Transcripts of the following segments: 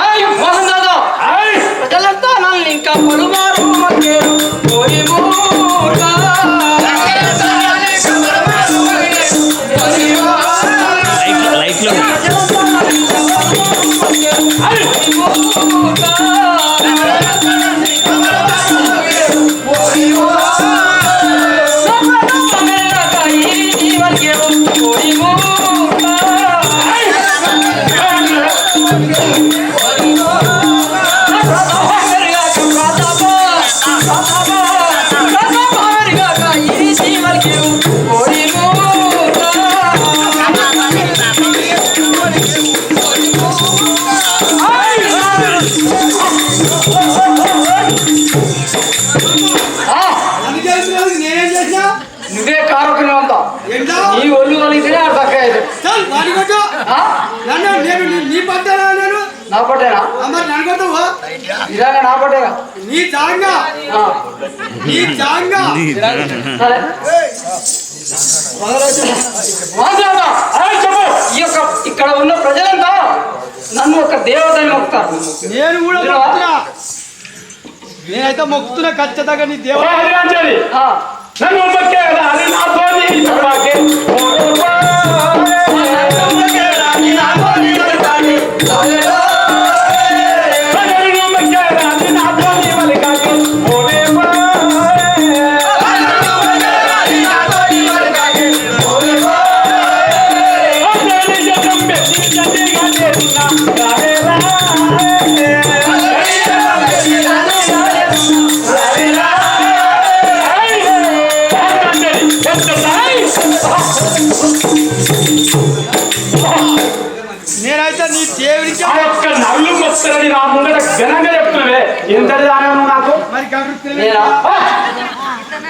ఏయ్, మోహన్ దాదా ప్రజలంతా నన్ను ఇంకా పలుమారు మధ్యలో పోయి మూడా. మరి నన్ను కొట్టవు ఇలాగ నా పట్టేగా నీ జాంగా? నీ జాంగా? సరే. ఈ యొక్క ఇక్కడ ఉన్న ప్రజలంతా నన్ను ఒక దేవతని మొక్కుతారు. నేను కూడా నేనైతే మొక్కుతున్నా ఖచ్చితంగా నీ దేవ నన్ను మొక్కే కదా. అది నాతో నీ చెప్పాకే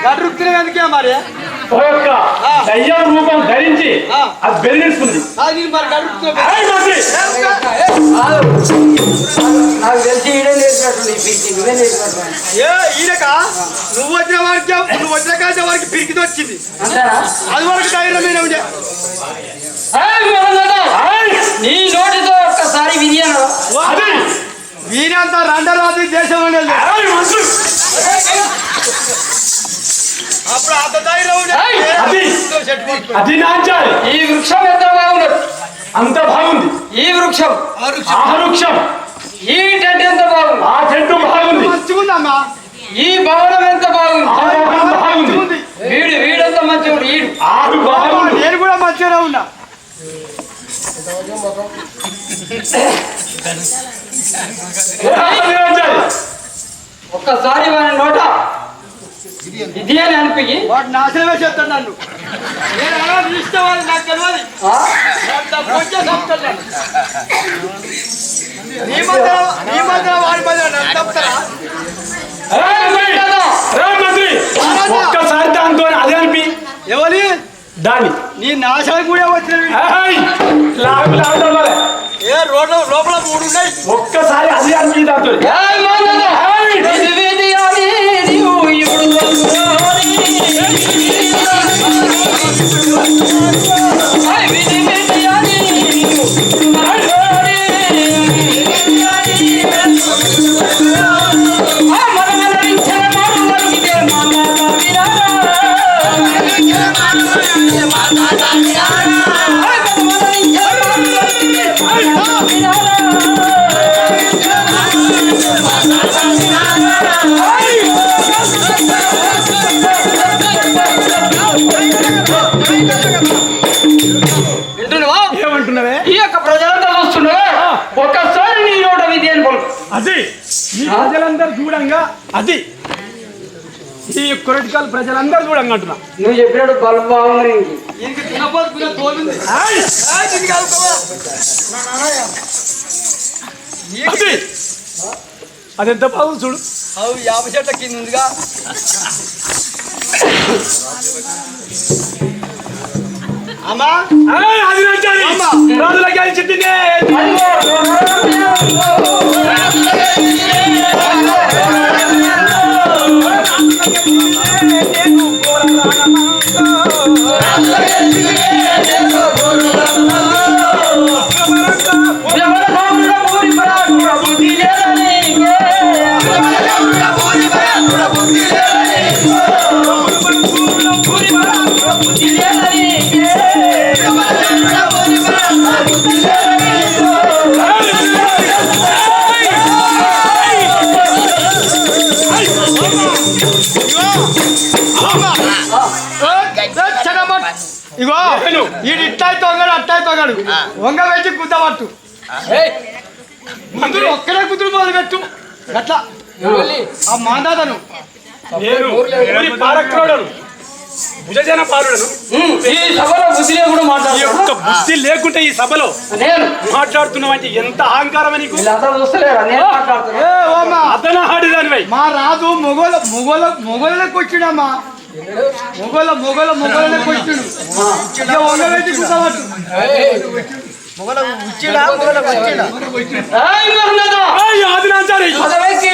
ఎందుకే మరి. ఒక దయ్యం రూపం ధరించి అది బెదిరిస్తుంది. నాకు తెలిసి ఈడే నేర్చినట్టు నేర్చినట్టు ఏ ఈయనక? నువ్వు వచ్చిన వారికి నువ్వు వచ్చిన కాసే వారికి పిరికిది వచ్చింది అది వరకు ధైర్యమైన ఉండే నీ నోటితో ఒక్కసారి విధియను అది! వీరంతా రండరాజు దేశం అది చెట్టు పట్టుకో. అది నాంచాలి ఈ వృక్షం ఎంత బాగుండదు అంత బాగుంది. ఈ వృక్షం. ఆ వృక్షం. ఈ టెంట్ ఎంత బాగుంది? ఆ చెట్టు బాగుంది. ఈ భవనం ఎంత బాగుంది? ఆ భవనం బాగుంది. వీడు వీడంత మంచివాడు వీడు ఆడు బాగుంది. నేను కూడా మంచిగానే ఉన్నా. ఒక్కసారి వాని నోట. ఇది అని అనిపించి వాడు నాశనమే చెప్తాడు నన్ను. నేను అలా తీసుకోవాలి నాకు తెలియదు. నీ మధ్య నీ మధ్య వాడి మధ్య నన్ను తప్పుతారా! ఒక్కసారి దాంతో అదే అనిపి. ఎవరి? దాని నీ నాశనం కూడా వచ్చిన ఏయ్! లాగు లాగుతాడు మరి. ఏ రోడ్ల లోపల మూడు ఉన్నాయి. ఒక్కసారి అది అనిపి దాంతో. అది. ఈ ప్రజలందరూ చూడంగా. అది. ఈ కొరటికల్ ప్రజలందరూ చూడంగా అంటున్నా. నువ్వు చెప్పినట్టు బాగుంది అవుతావా? అది. అది ఎంత బాగుంది చూడు. అవు యాభై చెట్ల కింద ఉందిగా. అమ్మా. అది రాజులకి చెట్టినే ఆ ఇట్టాయి తొంగడు అట్టాయి తొంగడు వంగ పెట్టి కుద్దబట్టు మందులు ఒక్కడే కుదురు మొదలు పెట్టు అట్లా? ఆ మాందాతను. నేను ఊరి పారక్రోడను? భుజజన పారుడను? ఉమ్, ఈ సభలో బుద్ధి లేకుండా ఈ యొక్క మాట్లాడుతున్నా బుద్ధి లేకుంటే ఈ సభలో నేను. మాట్లాడుతున్నావంటే ఎంత అహంకారం నీకు? అదన హాడిదానివై. మా రాజు మొగోల మొగోల మొగోళ్ళకి వచ్చిడమ్మా. మొగోల మొగోల మొగోళ్ళకి వచ్చిడు ఇక వంగ పెట్టి కుద్దబట్టు ఏయ్, మహమ్మదా! ఏయ్, ఆదినాచారి. పదవికి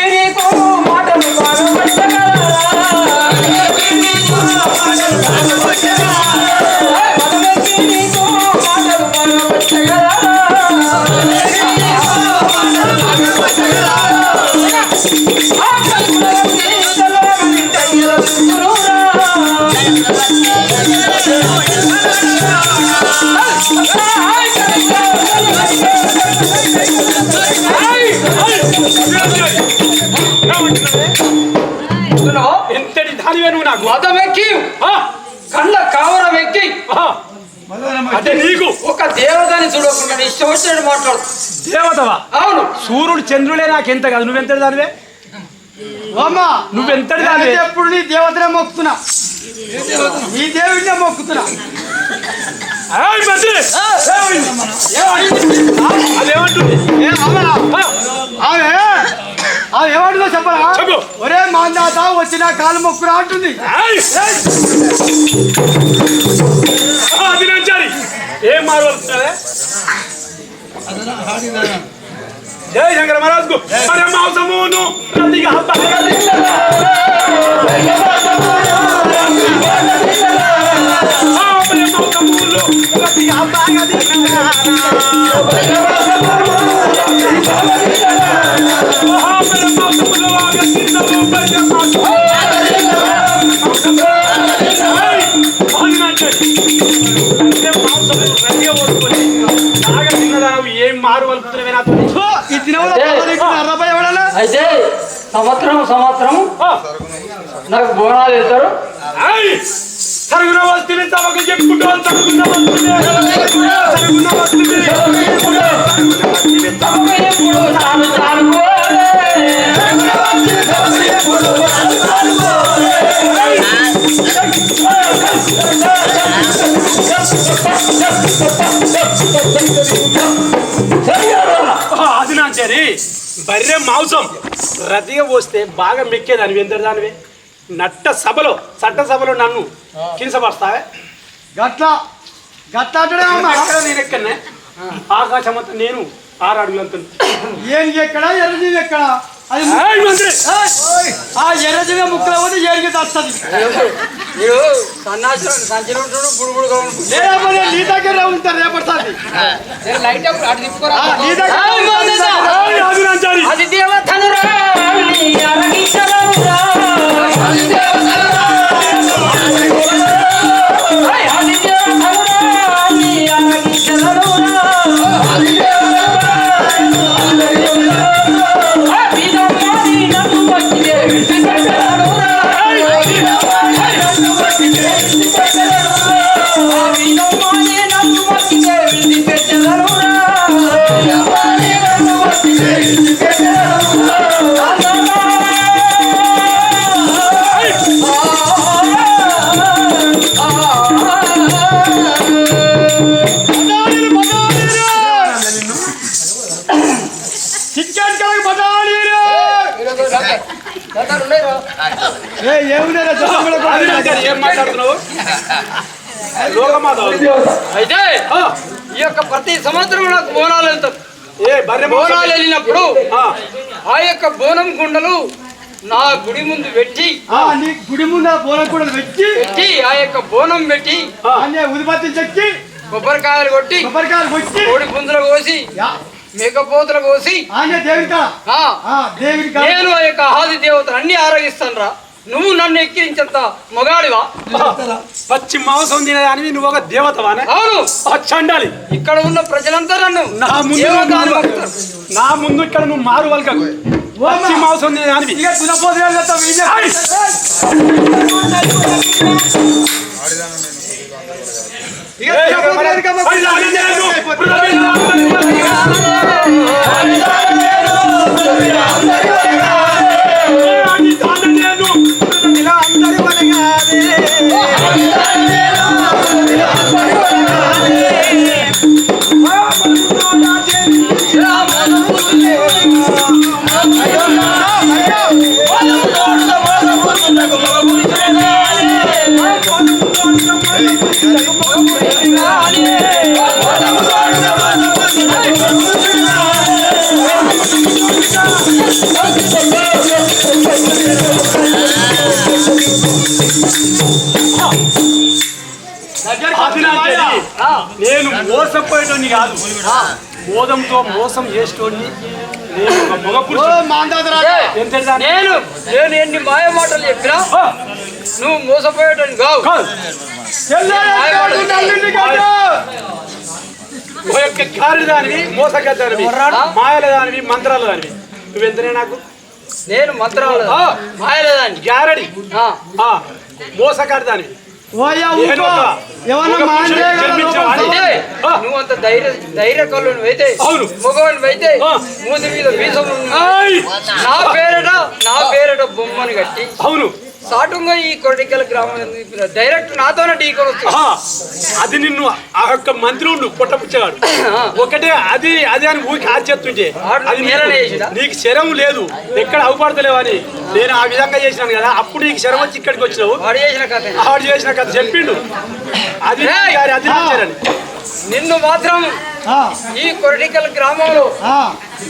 అంటే నీకు. ఒక దేవతని చూడకుండా నీ ఇష్టం వచ్చినట్టు మాట్లాడు. దేవతవా? అవును. సూర్యుడు చంద్రుడే నాకెంత కాదు. నువ్వెంతటి దానివే? ఓమా నువ్వెంతటి దానివే? ఎప్పుడు నీ దేవతనే మొక్కుతున్నా. నీ దేవుడినే మొక్కుతున్నా. అదేమంటుంది? ఏ అమ్మా ఆ, ఏమంటుందో చెప్పరా? చెప్పు. ఒరే మాందాత వచ్చిన కాలు మొక్కురా అంటుంది. ఏం మాట్లాడుతున్నావే జై శంకర మహారాజ్కు. మరి మాంసమును ప్రతిగా ప్రతిగా అయితే సంవత్సరం సంవత్సరం నాకు బోనాలు ఇస్తారు. సరుగున వస్తుంది తమకు చెప్పుకుంటూ సరుగున వస్తుంది అది నా సరే బర్రె మాంసం. రతిగా పోస్తే బాగా మెక్కేదానివి ఎంత దానివి నట్ట సభలో చట్ట సభలో నన్ను కించపరుస్తావే? గట్ల గట్ల ఎక్కడ నేను ఎక్కడనే ఆకాశం అంతా నేను ఆరు అడుగులంత ఏం ఎక్కడ? ఎర్రజీవి ఎక్కడ? అది! ఆ ఎర్రజీవి ముక్కలు పోతే ఏడికి వస్తుంది మీరు సన్నాసం సంచలు ఉంటాడు ఉంటుంది లేకపోతే నీ దగ్గర ఉంటారు రేపడుతుంది లైట్ అప్పుడు అటు తిప్పుకోరా నీ దగ్గర అది ఏం మాట్లాడుతున్నావు? లోకమాత అయితే ఈ యొక్క ప్రతి సంవత్సరం నాకు బోనాలు వెళ్తారు ఏ బర్రె బోనాలు వెళ్ళినప్పుడు ఆ, ఆ యొక్క బోనం గుండలు నా గుడి ముందు పెట్టి నీ గుడి ముందర బోనం కూడా పెట్టి పెట్టి ఆ యొక్క బోనం పెట్టి ఉదిపత్తి చెక్కి కొబ్బరికాయలు కొట్టి కొబ్బరికాయలు కొట్టి కోడి పుంజులు కోసి యా, మేకపోతులు కోసి నేను ఆ యొక్క ఆది దేవతలు అన్ని ఆరగిస్తాను రా నువ్వు నన్ను ఎక్కిరించేంత మొగాడివా? పచ్చి మాంసం తినేదానివి నువ్వు ఒక దేవతవానే? అవును. ఆ చండాలి. ఇక్కడ ఉన్న ప్రజలంతా నన్ను నా ముందు అని. నా ముందు ఇక్కడ నువ్వు మారు వల్కకు పచ్చి మాంసం తినేదానివి ఇక దునపోతుగా నేను మోసపోయేటోని కాదు. మోదంతో మోసం చేసేటోని నేను దాన్ని- నేను నేను ఎన్ని మాయ మాటలు చెప్పినా నువ్వు మోసపోయేటని కావు. యొక్క కారిదానివి మోసగద్దానివి మాయల దానివి మంత్రాల దానివి నువ్వెంతనే నాకు? నేను మంత్రాలు ఆ. మాయలేదాన్ని గ్యారడి. మోసగాడి దానివి నువ్వు అంత ధైర్య ధైర్య కళ్ళు అయితే అవును. మగవాడిని అయితే. మూతి మీద వీసం! నా పేరట నా పేరట బొమ్మని కట్టి అవును సాటుగా ఈ కొరటికల గ్రామం డైరెక్ట్ నాతోనే ఢీకొని అది నిన్ను ఆ యొక్క మంత్రి ఉండు పొట్టపుచ్చేవాడు ఒకటే అది అది అని ఊరికి ఆడు అది నీకు- శరం లేదు. ఎక్కడ అవపడతలేవని నేను ఆ విధంగా చేసినాను కదా అప్పుడు నీకు శరం వచ్చి ఇక్కడికి వచ్చినావు. చేసిన కథ. ఆడు చేసిన కథ చెప్పిండు. అది అది నిన్ను మాత్రం ఆ, ఈ కొరటికల గ్రామంలో ఆ.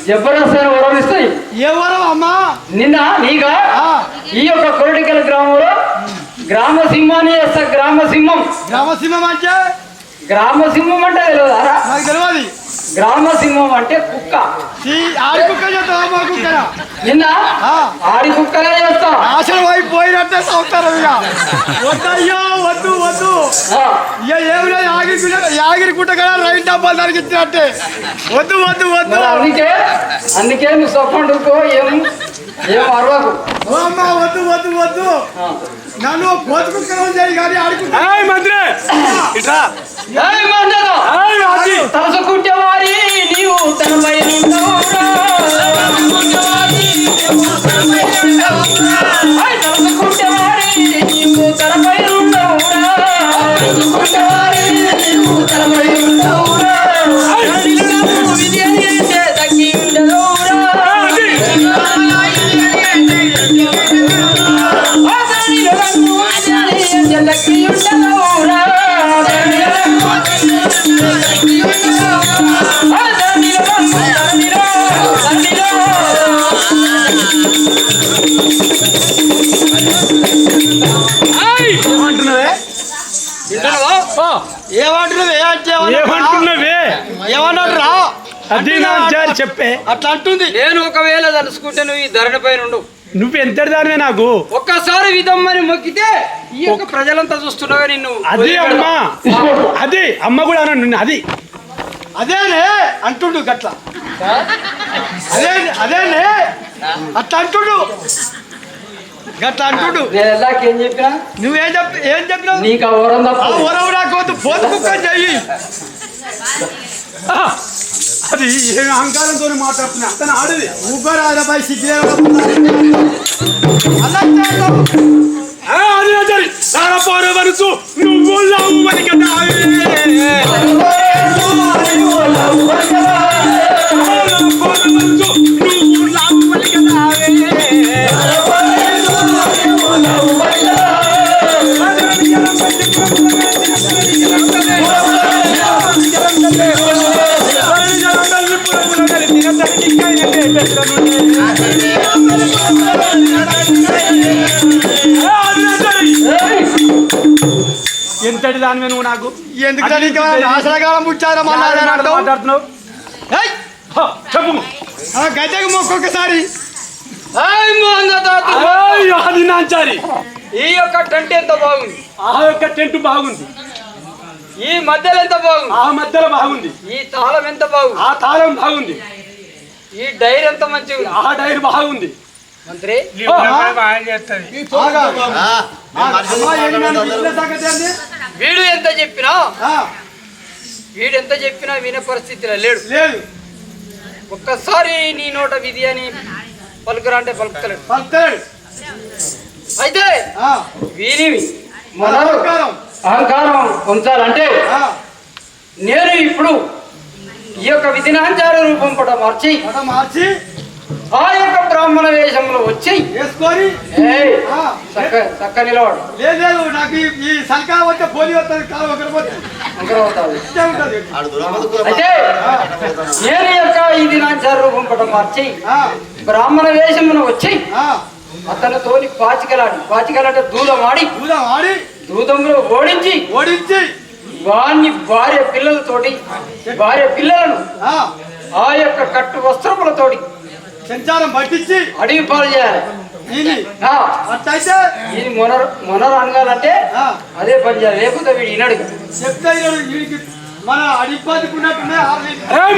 జబర్దస్త్ వరమిస్తాయి ఎవరు అమ్మా? నిన్న నీగా ఆ, ఈ యొక్క కొరటికల గ్రామంలో గ్రామ సింహాన్ని చేస్తా గ్రామ సింహం. గ్రామసీమ అంటే? గ్రామ సింహం అంటే తెలియదు. గ్రామ సింహం అంటే కుక్క. ఈ ఆడి కుక్క చేస్తావా మా కుక్కనా? నిన్న. ఆడి కుక్కలే చేస్తా. వైపు పోయినట్టే సంవత్సరం ఇక. వద్దయ్యో వద్దు వద్దు. ఇక ఏం లేదు యాగిరి గుట్ట యాగిరి గుట్ట కదా రైట్ డబ్బా దానికి ఇచ్చినట్టే వద్దు వద్దు. వద్దు అందుకే అందుకే నువ్వు సొప్పండుకో ఏం ఏం అరవకు. అమ్మ వద్దు వద్దు వద్దు. నన్ను కోతి కుక్కలో చేయి కానీ ఆడుకుంటా ఏయ్ మంత్రి! ఇట్రా తలసుకుంటే తనపై చెప్పే. అట్లా అంటుంది. నేను ఒకవేళ తలుసుకుంటే నువ్వు ఈ ధరణ పైన ఉండు. నువ్వు ఎంతటి దానివే నాకు? ఒక్కసారి విధమ్మని మొక్కితే ఈ యొక్క ప్రజలంతా చూస్తున్నావే నిన్ను. అది అమ్మ. అది అమ్మ కూడా అన్నాడు నిన్ను. అది. అదేనే అంటుండు గట్ల. అదే అదేనే అట్లా అంటుండు. గట్ల అంటుండు. ఏం చెప్పినా? నువ్వేం చెప్పి ఏం చెప్పినావు? నీకు రాకపోతే పోతు కుక్క చెయ్యి. అది ఏ అహంకారంతో మాట్లాడుతున్నా అతను ఆడది ఊపరాదపై సిగ్గులే అలా ఆ, అది అజరి సారపోర వరుసు నువ్వు లావు మరి కదా ఎందుకు నాశనకాలం ముచ్చారా మాట్లాడుతున్నావు? చెప్పు. గద్దెకు మొక్కొక్కసారి అది నాంచారి. ఈ యొక్క టెంట్ ఎంత బాగుంది? ఆ యొక్క టెంట్ బాగుంది. ఈ మధ్యలో ఎంత బాగుంది? ఆ మధ్యలో బాగుంది. ఈ తాళం ఎంత బాగుంది? ఆ తాళం బాగుంది. ఈ డైర్ ఎంత మంచిగా ఉంది ఆ డైర్ బాగుంది. మంత్రి? వీడు ఎంత చెప్పినా? ఆ, వీడు ఎంత చెప్పినా వినే పరిస్థితిలో లేడు. లేదు ఒక్కసారి నీ నోట విధి అని పలుకురా అంటే పలుకుతలేడు. పలుకుతాడు అయితే ఆ, వీని మన మనరు అహంకారం. ఉంచాలంటే ఆ, నేను ఇప్పుడు ఈ యొక్క విధినాచార రూపం పట మార్చి మార్చి ఆ యొక్క బ్రాహ్మణ వేషంలో వచ్చి వేసుకొని చక్క చక్క నిలవాడు లేదు నాకు ఈ- సంకా వచ్చే పోలి వస్తుంది కాలు అయితే నేను యొక్క ఈ దినాచార రూపం పట మార్చి ఆ, బ్రాహ్మణ వేషమున వచ్చి ఆ, అతనితోని పాచికలాడి పాచికలంటే దూలం ఆడి దూరం ఆడి దూదంలో ఓడించి ఓడించి వాణ్ణి భార్య పిల్లలతోటి భార్య పిల్లలను ఆ, ఆ యొక్క కట్టు వస్త్రములతోటి సంచారం పట్టించి అడవి పాలు చేయాలి. ఇది మొనరు మొనరు అనగాలంటే ఆ, అదే పని చేయాలి. లేకపోతే వీడు ఈనాడు చెప్తే వీడికి మన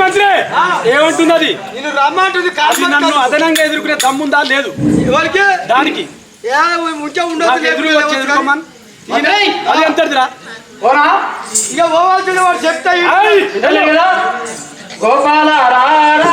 మంత్రి ఆ. ఏమంటున్నది? నేను రమ్మంటుంది అది నన్ను అదనంగా ఎదుర్కొనే దమ్ముందా? లేదు. ఎవరికి? దానికి. ఏ ఉంచా ఉండదు అది ఎంతదిరా ఇక పోవాల్సిన వాడు చెప్తే కదా. గోపాల రారా.